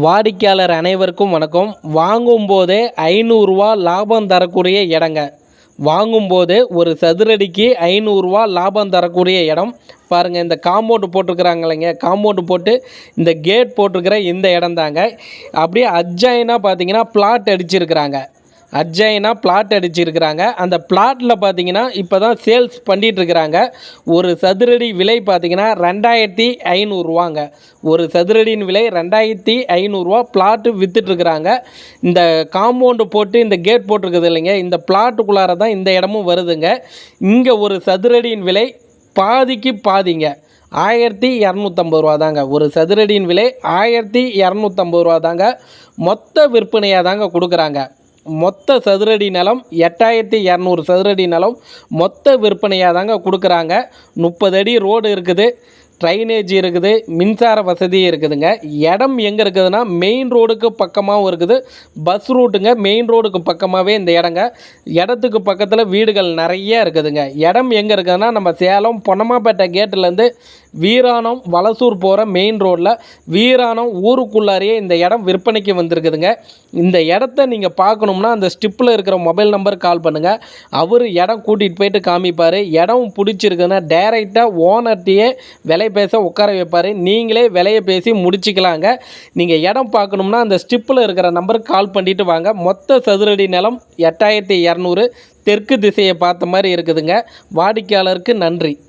வாடிக்கையாளர் அனைவருக்கும் வணக்கம். வாங்கும்போதே ஐநூறுரூவா லாபம் தரக்கூடிய இடங்க. வாங்கும்போது ஒரு சதுரடிக்கு ஐநூறுரூவா லாபம் தரக்கூடிய இடம். பாருங்கள் இந்த காம்பவுண்டு போட்டிருக்கிறாங்க இல்லைங்க. காம்பவுண்டு போட்டு இந்த கேட் போட்டிருக்கிற இந்த இடம் தாங்க அப்படியே அட்ஜாயினாக பார்த்தீங்கன்னா பிளாட் அடிச்சிருக்கிறாங்க. அட்ஜாயினாக பிளாட் அடிச்சிருக்கிறாங்க. அந்த பிளாட்டில் பார்த்தீங்கன்னா இப்போ தான் சேல்ஸ் பண்ணிகிட்ருக்குறாங்க ஒரு சதுரடி விலை பார்த்தீங்கன்னா ரெண்டாயிரத்தி ஐநூறுரூவாங்க ஒரு சதுரடியின் விலை ரெண்டாயிரத்தி ஐநூறுரூவா பிளாட்டு விற்றுட்ருக்குறாங்க இந்த காம்பவுண்டு போட்டு இந்த கேட் போட்டிருக்குது இல்லைங்க இந்த பிளாட்டுக்குள்ளார தான் இந்த இடமும் வருதுங்க. இங்கே ஒரு சதுரடியின் விலை பாதிக்கு பாதிங்க. ஆயிரத்தி இரநூத்தம்பது ரூபா தாங்க ஒரு சதுரடியின் விலை ஆயிரத்தி இரநூத்தம்பது ரூபா தாங்க மொத்த விற்பனையாக தாங்க கொடுக்குறாங்க. மொத்த சதுரடி நிலம் எட்டாயிரத்தி இரநூறு சதுரடி நிலம் மொத்த விற்பனையாக தாங்க கொடுக்குறாங்க. முப்பது அடி ரோடு இருக்குது ட்ரைனேஜ் இருக்குது மின்சார வசதி இருக்குதுங்க. இடம் எங்கே இருக்குதுன்னா மெயின் ரோடுக்கு பக்கமாகவும் இருக்குது. பஸ் ரூட்டுங்க மெயின் ரோடுக்கு பக்கமாகவே இந்த இடங்க. இடத்துக்கு பக்கத்தில் வீடுகள் நிறைய இருக்குதுங்க. இடம் எங்கே இருக்குதுன்னா நம்ம சேலம் பொன்னமாப்பேட்டை கேட்டுலேருந்து வீராணம் வலசூர் போகிற மெயின் ரோட்டில் வீராணம் ஊருக்குள்ளாரையே இந்த இடம் விற்பனைக்கு வந்திருக்குதுங்க. இந்த இடத்த நீங்கள் பார்க்கணும்னா அந்த ஸ்டிப்பில் இருக்கிற மொபைல் நம்பர் கால் பண்ணுங்கள் அவர் இடம் கூட்டிகிட்டு போயிட்டு காமிப்பார். இடம் பிடிச்சிருக்குன்னா டைரெக்டாக ஓனர்ட்டையே விலை பேச உட்கார வைப்பார். நீங்களே விலையை பேசி முடிச்சுக்கலாங்க. நீங்கள் இடம் பார்க்கணும்னா அந்த ஸ்டிப்பில் இருக்கிற நம்பருக்கு கால் பண்ணிட்டு வாங்க. மொத்த சதுரடி நிலம் எட்டாயிரத்தி இரநூறு. தெற்கு திசையை பார்த்த மாதிரி இருக்குதுங்க. வாடிக்கையாளருக்கு நன்றி.